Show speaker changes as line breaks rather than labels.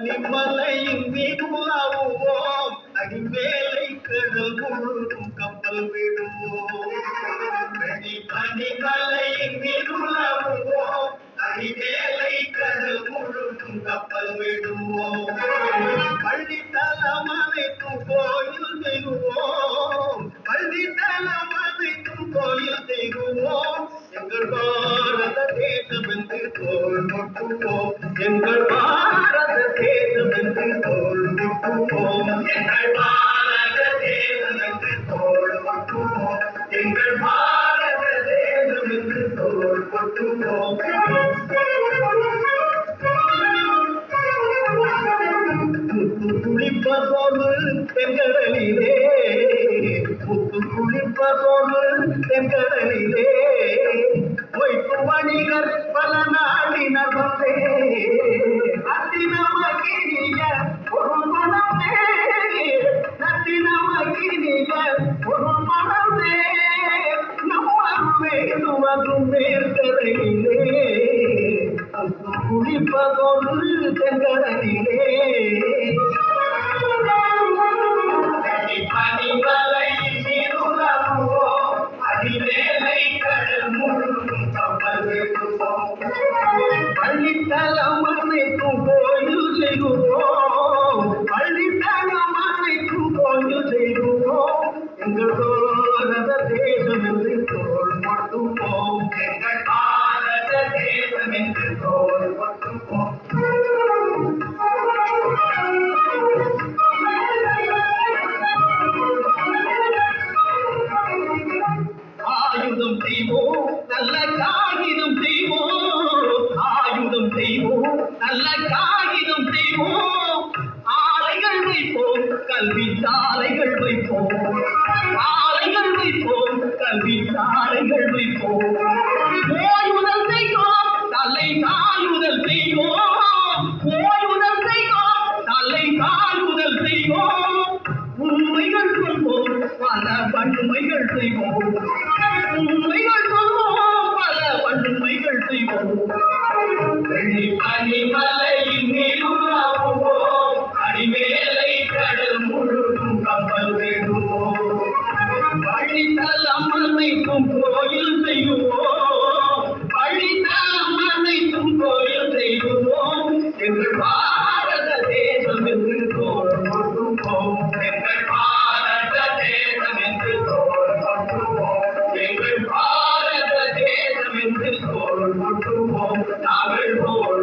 பனிமலையின் மீதுலாவுவோம் அடிவேலை கடல் முழுதும் கப்பல் விடுவோம். பனி பனிமலையின் மீதுலாவுவோம் அடிமேலை கடல் முழுதும் கப்பல் விடுவோம். பள்ளி தலம் கோயில் விடுவோம் குளிப்பதோடு பெண்களிலே முத்து குளிப்பதோடு கல்வி சாலைகள் வைப்போம். சாலைகள் வைப்போம். கல்வி சாலைகள் வைப்போம். ஓய்வுதல் செய்வோம். தலை காயுதல் செய்வோம். ஓய்வுதல் செய்வோம். தலை காயுதல் செய்வோம். உண்மைகள் சொல்வோம். பல வன்மைகள் செய்வோம். உண்மைகள் சொல்வோம். பல வன்மைகள் செய்வோம். வெள்ளி বন্ধু তাদের বল